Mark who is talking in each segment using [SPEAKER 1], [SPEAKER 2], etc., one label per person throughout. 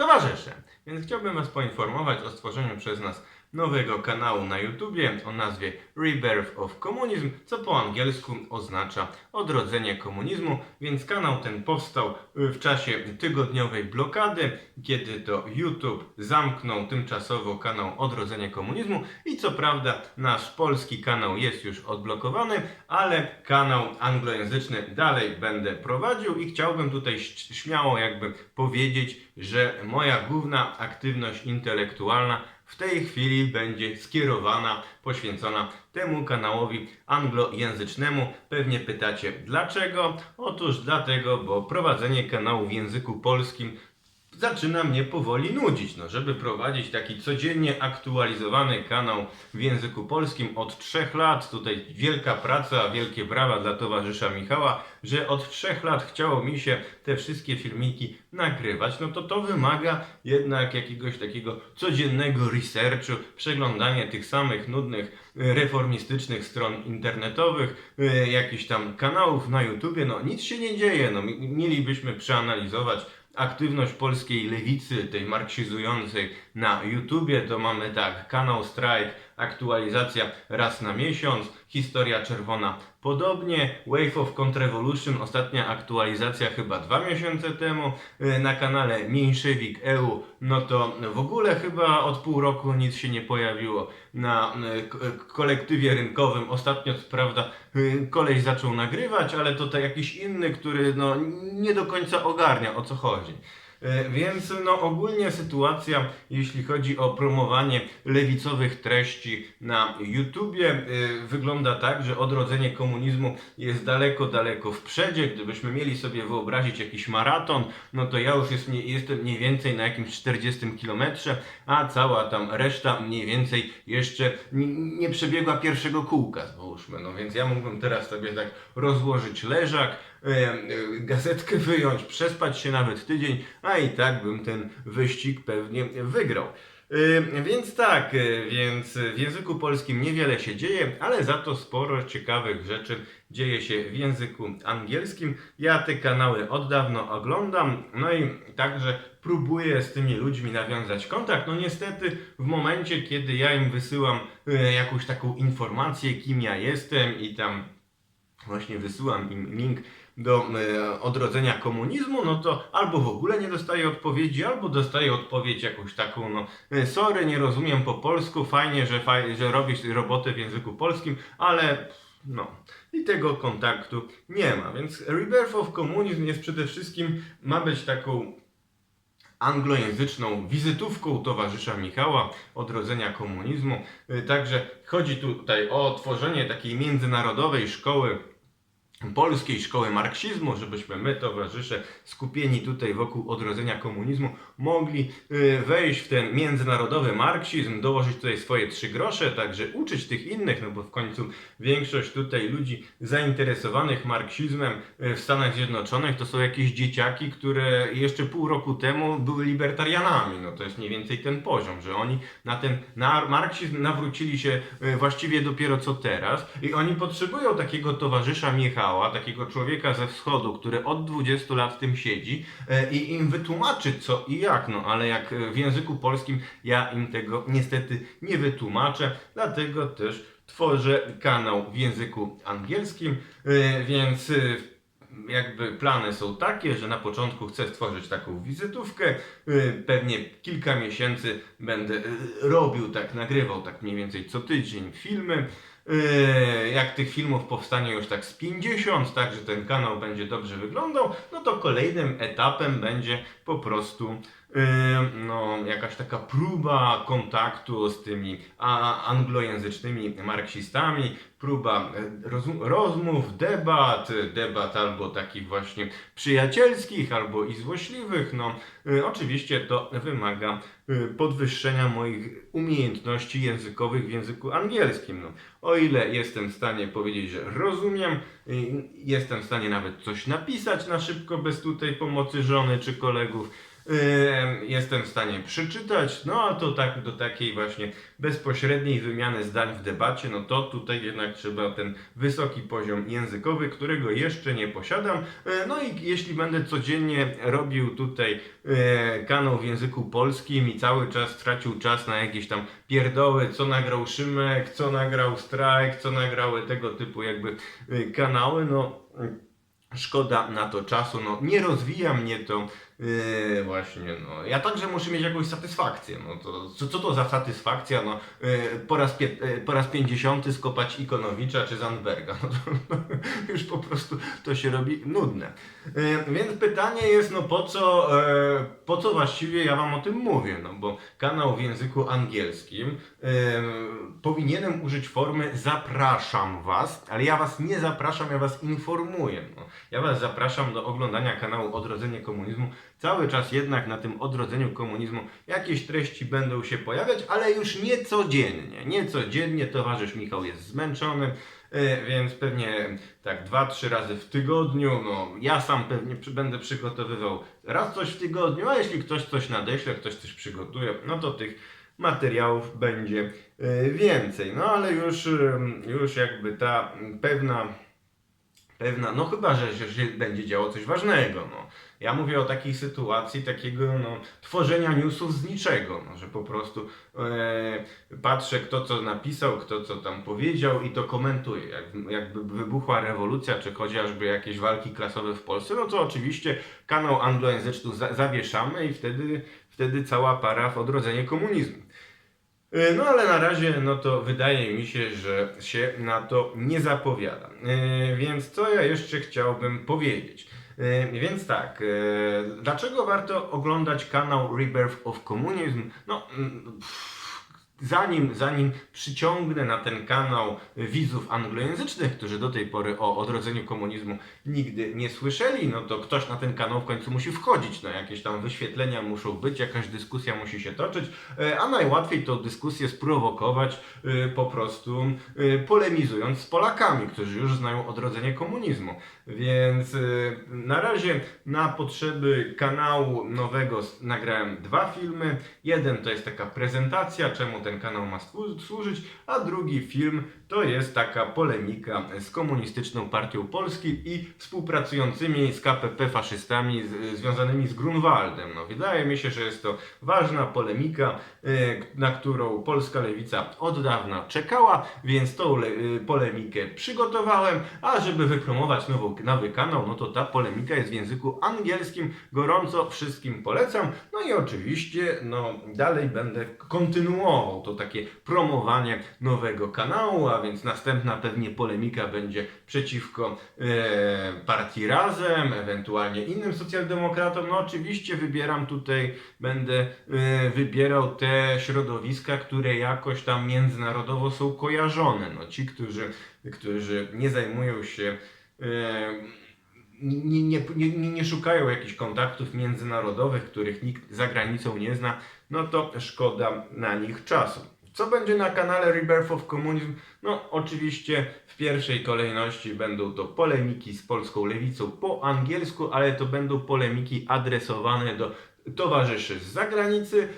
[SPEAKER 1] towarzysze. Więc chciałbym Was poinformować o stworzeniu przez nas nowego kanału na YouTubie o nazwie Rebirth of Communism, co po angielsku oznacza odrodzenie komunizmu, więc kanał ten powstał y, w czasie tygodniowej blokady, kiedy to YouTube zamknął tymczasowo kanał Odrodzenie Komunizmu i co prawda nasz polski kanał jest już odblokowany, ale kanał anglojęzyczny dalej będę prowadził i chciałbym tutaj śmiało jakby powiedzieć, że moja główna aktywność intelektualna w tej chwili będzie skierowana, poświęcona temu kanałowi anglojęzycznemu. Pewnie pytacie dlaczego? Otóż dlatego, bo prowadzenie kanału w języku polskim zaczyna mnie powoli nudzić. No, żeby prowadzić taki codziennie aktualizowany kanał w języku polskim od trzech lat, tutaj wielka praca, wielkie brawa dla towarzysza Michała, że od trzech lat chciało mi się te wszystkie filmiki nagrywać, no to to wymaga jednak jakiegoś takiego codziennego researchu, przeglądania tych samych nudnych reformistycznych stron internetowych, e, jakichś tam kanałów na YouTubie, no nic się nie dzieje, no mi- mielibyśmy przeanalizować aktywność polskiej lewicy, tej marksizującej na YouTubie, to mamy tak, kanał Strike, aktualizacja raz na miesiąc, historia czerwona podobnie, Wave of Contrevolution, ostatnia aktualizacja chyba dwa miesiące temu, y, na kanale Mniejszewik EU, no to w ogóle chyba od pół roku nic się nie pojawiło, na y, k- kolektywie rynkowym ostatnio co prawda y, koleś zaczął nagrywać, ale to jakiś inny, który no, nie do końca ogarnia o co chodzi. E, Więc no, ogólnie sytuacja, jeśli chodzi o promowanie lewicowych treści na YouTubie, e, wygląda tak, że odrodzenie komunizmu jest daleko, daleko w przedzie. Gdybyśmy mieli sobie wyobrazić jakiś maraton, no to ja już jest, nie, jestem mniej więcej na jakimś 40 kilometrze, a cała tam reszta mniej więcej jeszcze nie, przebiegła pierwszego kółka, załóżmy. No więc ja mógłbym teraz sobie tak rozłożyć leżak, gazetkę wyjąć, przespać się nawet tydzień, a i tak bym ten wyścig pewnie wygrał. E, Więc tak, e, więc w języku polskim niewiele się dzieje, ale za to sporo ciekawych rzeczy dzieje się w języku angielskim. Ja te kanały od dawna oglądam, no i także próbuję z tymi ludźmi nawiązać kontakt. No niestety w momencie, kiedy ja im wysyłam e, jakąś taką informację, kim ja jestem i tam właśnie wysyłam im link do e, odrodzenia komunizmu, no to albo w ogóle nie dostaję odpowiedzi, albo dostaję odpowiedź jakąś taką, no e, sorry, nie rozumiem po polsku, fajnie, że, faj, że robisz robotę w języku polskim, ale no i tego kontaktu nie ma, więc Rebirth of Communism jest przede wszystkim, ma być taką anglojęzyczną wizytówką towarzysza Michała odrodzenia komunizmu. Y, Także chodzi tutaj o tworzenie takiej międzynarodowej szkoły polskiej szkoły marksizmu, żebyśmy my, towarzysze, skupieni tutaj wokół odrodzenia komunizmu, mogli y, wejść w ten międzynarodowy marksizm, dołożyć tutaj swoje trzy grosze, także uczyć tych innych, no bo w końcu większość tutaj ludzi zainteresowanych marksizmem y, w Stanach Zjednoczonych to są jakieś dzieciaki, które jeszcze pół roku temu były libertarianami. No to jest mniej więcej ten poziom, że oni na ten na marksizm nawrócili się y, właściwie dopiero co teraz i oni potrzebują takiego towarzysza Michała, takiego człowieka ze wschodu, który od 20 lat w tym siedzi e, i im wytłumaczy co i jak, no ale jak e, w języku polskim ja im tego niestety nie wytłumaczę, dlatego też tworzę kanał w języku angielskim, e, więc jakby plany są takie, że na początku chcę stworzyć taką wizytówkę, y, pewnie kilka miesięcy będę y, robił tak, nagrywał tak mniej więcej co tydzień filmy. Y, Jak tych filmów powstanie już tak z 50, tak, że ten kanał będzie dobrze wyglądał, no to kolejnym etapem będzie po prostu no, jakaś taka próba kontaktu z tymi anglojęzycznymi marksistami, próba e, rozmów, debat, debat albo takich właśnie przyjacielskich, albo i złośliwych. No, e, oczywiście to wymaga e, podwyższenia moich umiejętności językowych w języku angielskim. No, o ile jestem w stanie powiedzieć, że rozumiem, y, jestem w stanie nawet coś napisać na szybko bez tutaj pomocy żony czy kolegów, jestem w stanie przeczytać, no a to tak do takiej właśnie bezpośredniej wymiany zdań w debacie, no to tutaj jednak trzeba ten wysoki poziom językowy, którego jeszcze nie posiadam. E, No i jeśli będę codziennie robił tutaj e, kanał w języku polskim i cały czas tracił czas na jakieś tam pierdoły, co nagrał Szymek, co nagrał Strajk, co nagrały tego typu jakby e, kanały, no szkoda na to czasu, no nie rozwija mnie to yy, właśnie, no ja także muszę mieć jakąś satysfakcję, no to co, co to za satysfakcja, no yy, po raz, yy, pięćdziesiąty skopać Ikonowicza czy Zandberga, no to już po prostu to się robi nudne. Yy, więc pytanie jest, no po co, yy, po co właściwie ja wam o tym mówię, no bo kanał w języku angielskim yy, powinienem użyć formy zapraszam was, ale ja was nie zapraszam, ja was informuję. No. Ja was zapraszam do oglądania kanału Odrodzenie Komunizmu. Cały czas jednak na tym odrodzeniu komunizmu jakieś treści będą się pojawiać, ale już nie codziennie. Nie codziennie towarzysz Michał jest zmęczony, e, więc pewnie tak dwa, trzy razy w tygodniu. No, ja sam pewnie będę przygotowywał raz coś w tygodniu, a jeśli ktoś coś nadeśle, ktoś coś przygotuje, no to tych materiałów będzie e, więcej. No ale już, już jakby ta pewna pewna, no chyba, że, się będzie działo coś ważnego, no. Ja mówię o takiej sytuacji, takiego, no, tworzenia newsów z niczego, no, że po prostu e, patrzę, kto co napisał, kto co tam powiedział i to komentuję. Jak, jakby wybuchła rewolucja, czy chociażby jakieś walki klasowe w Polsce, no to oczywiście kanał anglojęzyczny za, zawieszamy i wtedy, wtedy cała para w odrodzenie komunizmu. E, No ale na razie, no to wydaje mi się, że się na to nie zapowiada. E, Więc co ja jeszcze chciałbym powiedzieć? E, Więc tak, dlaczego warto oglądać kanał Rebirth of Communism? No, mm, pff, zanim, zanim przyciągnę na ten kanał widzów anglojęzycznych, którzy do tej pory o odrodzeniu komunizmu nigdy nie słyszeli, no to ktoś na ten kanał w końcu musi wchodzić, no jakieś tam wyświetlenia muszą być, jakaś dyskusja musi się toczyć, e, a najłatwiej tą dyskusję sprowokować e, po prostu e, polemizując z Polakami, którzy już znają odrodzenie komunizmu. Więc e, na razie na potrzeby kanału nowego nagrałem dwa filmy. Jeden to jest taka prezentacja, czemu ten kanał ma służyć, a drugi film to jest taka polemika z Komunistyczną Partią Polski i współpracującymi z KPP faszystami z, związanymi z Grunwaldem. No, wydaje mi się, że jest to ważna polemika, e, na którą polska lewica od dawna czekała, więc tą e, polemikę przygotowałem, a żeby wypromować nowy kanał, no to ta polemika jest w języku angielskim. Gorąco wszystkim polecam. No i oczywiście, no dalej będę kontynuował to takie promowanie nowego kanału, więc następna pewnie polemika będzie przeciwko e, partii Razem, ewentualnie innym socjaldemokratom. No oczywiście wybieram tutaj, będę e, wybierał te środowiska, które jakoś tam międzynarodowo są kojarzone. No ci, którzy, którzy nie zajmują się e, nie, nie, nie, nie szukają jakichś kontaktów międzynarodowych, których nikt za granicą nie zna, no to szkoda na nich czasu. Co będzie na kanale Rebirth of Communism? No, oczywiście w pierwszej kolejności będą to polemiki z polską lewicą po angielsku, ale to będą polemiki adresowane do towarzyszy z zagranicy,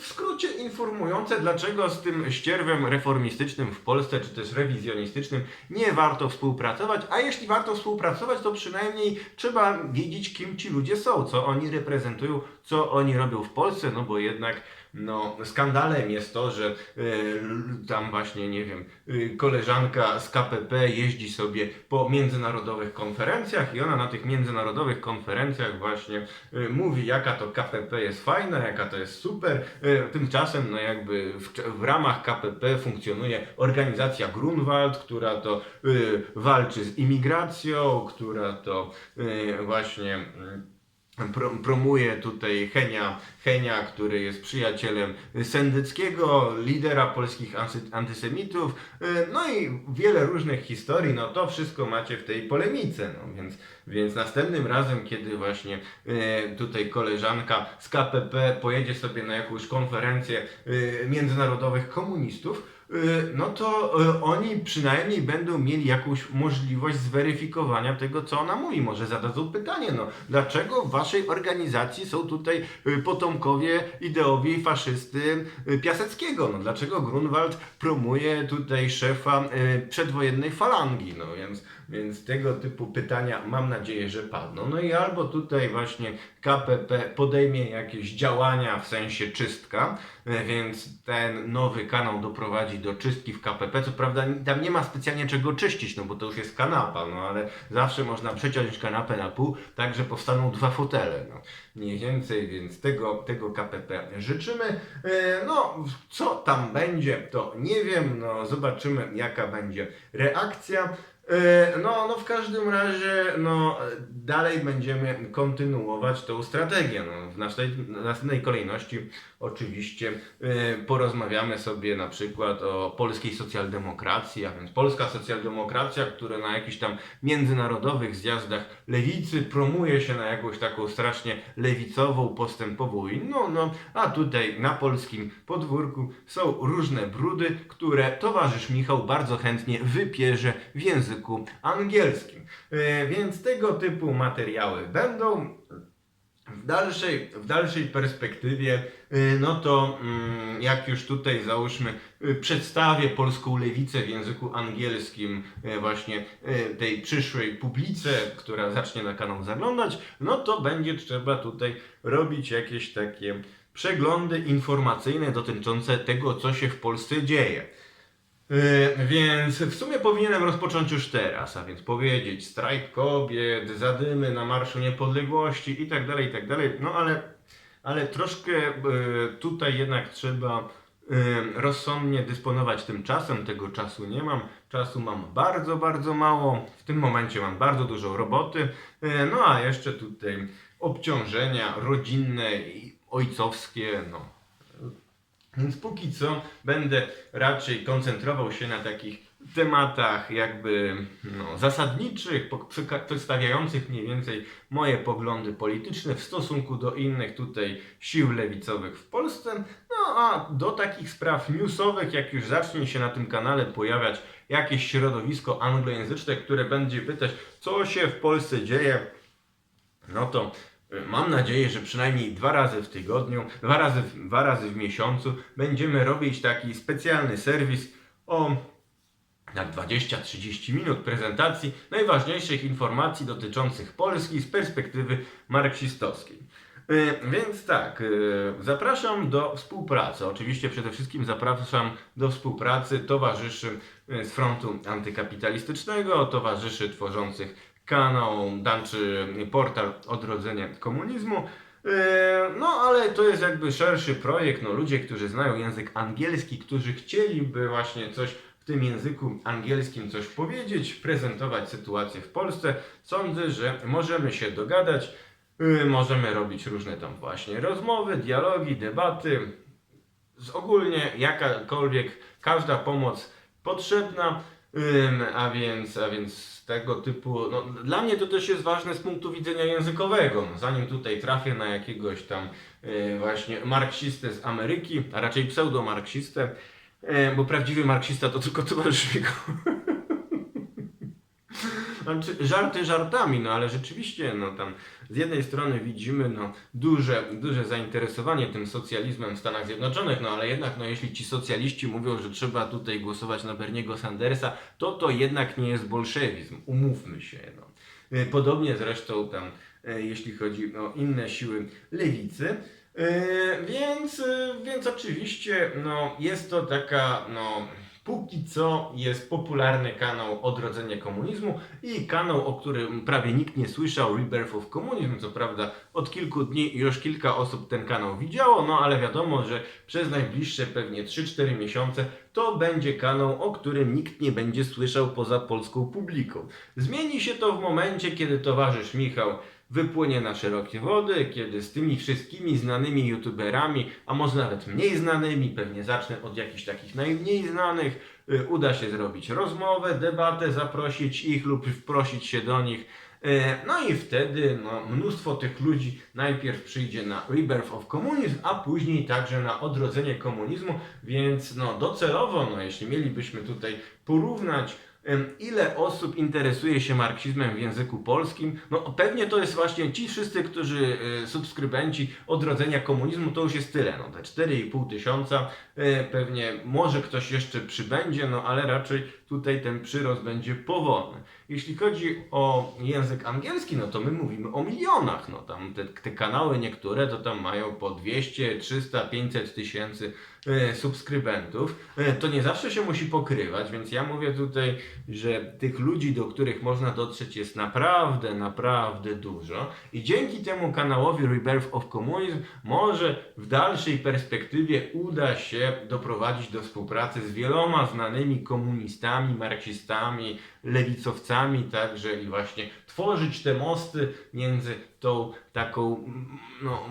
[SPEAKER 1] w skrócie informujące, dlaczego z tym ścierwem reformistycznym w Polsce, czy też rewizjonistycznym nie warto współpracować, a jeśli warto współpracować, to przynajmniej trzeba wiedzieć, kim ci ludzie są, co oni reprezentują, co oni robią w Polsce, no bo jednak no, skandalem jest to, że y, tam właśnie, nie wiem, y, koleżanka z KPP jeździ sobie po międzynarodowych konferencjach i ona na tych międzynarodowych konferencjach właśnie y, mówi, jaka to KPP jest fajna, jaka to jest super. Y, tymczasem, no jakby w, w ramach KPP funkcjonuje organizacja Grunwald, która to y, walczy z imigracją, która to y, właśnie. Y, promuje tutaj Henia, Henia, który jest przyjacielem Sendyckiego, lidera polskich anty, antysemitów, y, no i wiele różnych historii, no to wszystko macie w tej polemice, no więc, więc następnym razem, kiedy właśnie y, tutaj koleżanka z KPP pojedzie sobie na jakąś konferencję y, międzynarodowych komunistów, no to y, oni przynajmniej będą mieli jakąś możliwość zweryfikowania tego, co ona mówi. Może zadadzą pytanie, no dlaczego w waszej organizacji są tutaj y, potomkowie ideowi faszysty y, Piaseckiego? No dlaczego Grunwald promuje tutaj szefa y, przedwojennej falangi? No więc, więc tego typu pytania mam nadzieję, że padną. No i albo tutaj właśnie KPP podejmie jakieś działania w sensie czystka, więc ten nowy kanał doprowadzi do czystki w KPP. Co prawda tam nie ma specjalnie czego czyścić, no bo to już jest kanapa, no ale zawsze można przeciąć kanapę na pół, tak że powstaną dwa fotele. No. Mniej więcej, więc tego, tego KPP życzymy. E, No, co tam będzie, to nie wiem, no zobaczymy jaka będzie reakcja. E, No, no w każdym razie, no dalej będziemy kontynuować tą strategię. No, w naszej, następnej kolejności oczywiście e, porozmawiamy sobie na przykład o polskiej socjaldemokracji, a więc polska socjaldemokracja, która na jakichś tam międzynarodowych zjazdach lewicy promuje się na jakąś taką strasznie lewicową, postępową inną, no a tutaj na polskim podwórku są różne brudy, które towarzysz Michał bardzo chętnie wypierze w języku angielskim. E, Więc tego typu materiały będą. W dalszej, w dalszej perspektywie, y, no to mm, jak już tutaj załóżmy, y, przedstawię polską lewicę w języku angielskim właśnie tej przyszłej publice, która zacznie na kanał zaglądać, no to będzie trzeba tutaj robić jakieś takie przeglądy informacyjne dotyczące tego, co się w Polsce dzieje. Yy, Więc w sumie powinienem rozpocząć już teraz, a więc powiedzieć strajk kobiet, zadymy na Marszu Niepodległości i tak dalej, i tak dalej. No ale, ale troszkę yy, tutaj jednak trzeba yy, rozsądnie dysponować tym czasem. Tego czasu nie mam. Czasu mam bardzo, bardzo mało. W tym momencie mam bardzo dużo roboty. No a jeszcze tutaj obciążenia rodzinne i ojcowskie, no więc póki co będę raczej koncentrował się na takich tematach jakby no, zasadniczych, przedstawiających mniej więcej moje poglądy polityczne w stosunku do innych tutaj sił lewicowych w Polsce. No a do takich spraw newsowych, jak już zacznie się na tym kanale pojawiać jakieś środowisko anglojęzyczne, które będzie pytać, co się w Polsce dzieje, no to mam nadzieję, że przynajmniej dwa razy w tygodniu, dwa razy, dwa razy w miesiącu będziemy robić taki specjalny serwis o na 20-30 minut prezentacji najważniejszych informacji dotyczących Polski z perspektywy marksistowskiej. Y, Więc tak, y, zapraszam do współpracy. Oczywiście przede wszystkim zapraszam do współpracy towarzyszy y, z frontu antykapitalistycznego, towarzyszy tworzących kanał, dan czy portal Odrodzenie Komunizmu. Yy, No, ale to jest jakby szerszy projekt. No, ludzie, którzy znają język angielski, którzy chcieliby właśnie coś w tym języku angielskim coś powiedzieć, prezentować sytuację w Polsce, sądzę, że możemy się dogadać. Yy, Możemy robić różne tam właśnie rozmowy, dialogi, debaty. Z ogólnie jakakolwiek, każda pomoc potrzebna. A więc, a więc tego typu, no, dla mnie to też jest ważne z punktu widzenia językowego. No, zanim tutaj trafię na jakiegoś tam y, właśnie marksistę z Ameryki, a raczej pseudomarksistę, y, bo prawdziwy marksista to tylko towarzysz Michał. Znaczy, żarty żartami, no ale rzeczywiście, no tam z jednej strony widzimy no, duże, duże zainteresowanie tym socjalizmem w Stanach Zjednoczonych, no ale jednak, no jeśli ci socjaliści mówią, że trzeba tutaj głosować na Berniego Sandersa, to to jednak nie jest bolszewizm, umówmy się, no. Y, Podobnie zresztą tam, y, jeśli chodzi o inne siły lewicy. Y, Więc, więc oczywiście no, jest to taka, no, póki co jest popularny kanał Odrodzenie Komunizmu i kanał, o którym prawie nikt nie słyszał, Rebirth of Communism. Co prawda od kilku dni już kilka osób ten kanał widziało, no ale wiadomo, że przez najbliższe pewnie 3-4 miesiące to będzie kanał, o którym nikt nie będzie słyszał poza polską publiką. Zmieni się to w momencie, kiedy towarzysz Michał wypłynie na szerokie wody, kiedy z tymi wszystkimi znanymi youtuberami, a może nawet mniej znanymi, pewnie zacznę od jakichś takich najmniej znanych, y, uda się zrobić rozmowę, debatę, zaprosić ich lub wprosić się do nich. E, No i wtedy no, mnóstwo tych ludzi najpierw przyjdzie na Rebirth of Communism, a później także na odrodzenie komunizmu, więc no, docelowo, no, jeśli mielibyśmy tutaj porównać ile osób interesuje się marksizmem w języku polskim, no pewnie to jest właśnie ci wszyscy, którzy e, subskrybenci odrodzenia komunizmu, to już jest tyle, no te 4,5 tysiąca, e, pewnie może ktoś jeszcze przybędzie, no ale raczej tutaj ten przyrost będzie powolny. Jeśli chodzi o język angielski, no to my mówimy o milionach, no tam te, te kanały niektóre to tam mają po 200, 300, 500 tysięcy e, subskrybentów, e, to nie zawsze się musi pokrywać, więc ja mówię tutaj, że tych ludzi, do których można dotrzeć jest naprawdę, naprawdę dużo. I dzięki temu kanałowi Rebirth of Communism może w dalszej perspektywie uda się doprowadzić do współpracy z wieloma znanymi komunistami, marksistami, lewicowcami także i właśnie tworzyć te mosty między tą taką, no,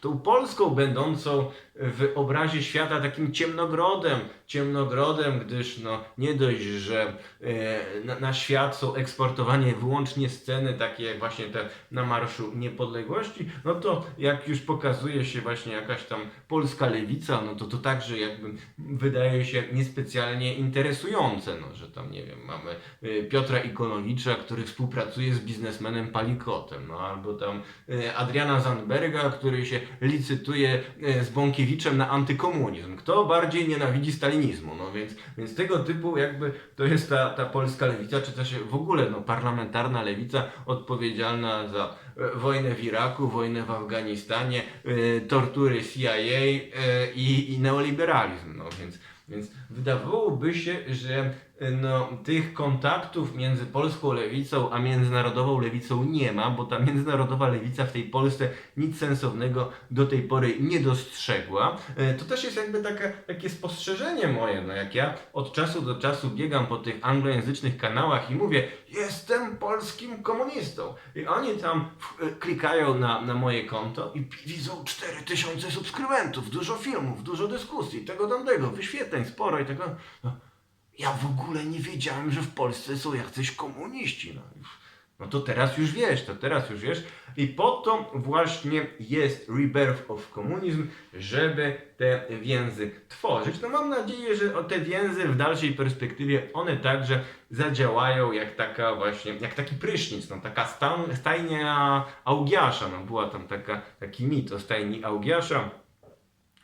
[SPEAKER 1] tą Polską będącą w obrazie świata takim ciemnogrodem, ciemnogrodem, gdyż no, nie dość, że e, na, na świat są eksportowane wyłącznie sceny takie jak właśnie te na Marszu Niepodległości, no to jak już pokazuje się właśnie jakaś tam polska lewica, no to to także jakby wydaje się niespecjalnie interesujące, no, że tam nie wiem, mamy e, Piotra Ikonowicza, który współpracuje z biznesmenem Palikotem, no albo tam e, Adriana Zandberga, który się licytuje e, z Bąkiewiczem na antykomunizm. Kto bardziej nienawidzi stalinizmu? No więc, więc tego typu jakby to jest ta, ta polska lewica, czy też w ogóle no, parlamentarna lewica odpowiedzialna za e, wojnę w Iraku, wojnę w Afganistanie, tortury CIA i, i neoliberalizm. No więc, więc wydawałoby się, że no, tych kontaktów między polską lewicą a międzynarodową lewicą nie ma, bo ta międzynarodowa lewica w tej Polsce nic sensownego do tej pory nie dostrzegła. E, To też jest jakby takie, takie spostrzeżenie moje, no jak ja od czasu do czasu biegam po tych anglojęzycznych kanałach i mówię, jestem polskim komunistą. I oni tam e, klikają na, na moje konto i widzą 4000 subskrybentów, dużo filmów, dużo dyskusji, tego tamtego, wyświetleń sporo i tego. No, ja w ogóle nie wiedziałem, że w Polsce są jacyś komuniści. No, no to teraz już wiesz, to teraz już wiesz. I po to właśnie jest Rebirth of Communism, żeby te więzy tworzyć. No mam nadzieję, że te więzy w dalszej perspektywie one także zadziałają jak taka właśnie, jak taki prysznic, no taka stajnia Augiasza. No była tam taka, taki mit o stajni Augiasza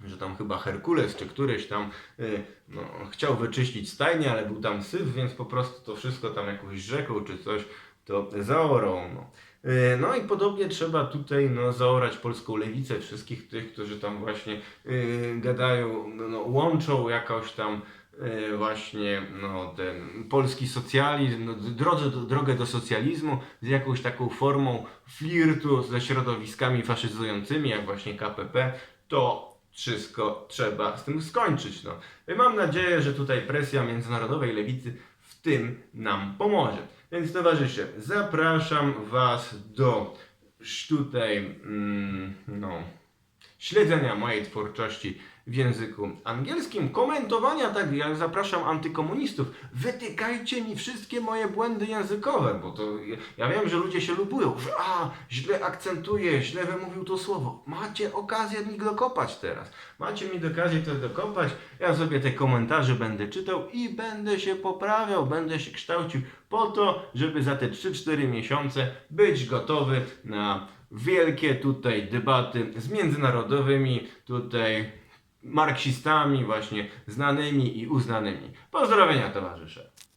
[SPEAKER 1] że tam chyba Herkules czy któryś tam y, no, chciał wyczyścić stajnię, ale był tam syf, więc po prostu to wszystko tam jakąś rzeką czy coś to zaorał. No. Y, No i podobnie trzeba tutaj no, zaorać polską lewicę, wszystkich tych, którzy tam właśnie y, gadają, no, no, łączą jakoś tam y, właśnie no, ten polski socjalizm, no, drodze, do, drogę do socjalizmu z jakąś taką formą flirtu ze środowiskami faszyzującymi, jak właśnie KPP, to wszystko trzeba z tym skończyć. No. I Mam nadzieję, że tutaj presja międzynarodowej lewicy w tym nam pomoże. Więc towarzysze, zapraszam Was do tutaj mm, no, śledzenia mojej twórczości w języku angielskim, komentowania tak, ja zapraszam antykomunistów, wytykajcie mi wszystkie moje błędy językowe, bo to ja wiem, że ludzie się lubują, że a, źle akcentuje, źle wymówił to słowo. Macie okazję mi dokopać teraz. Macie mi okazję to dokopać, ja sobie te komentarze będę czytał i będę się poprawiał, będę się kształcił po to, żeby za te 3-4 miesiące być gotowy na wielkie tutaj debaty z międzynarodowymi tutaj marksistami właśnie znanymi i uznanymi. Pozdrowienia towarzysze.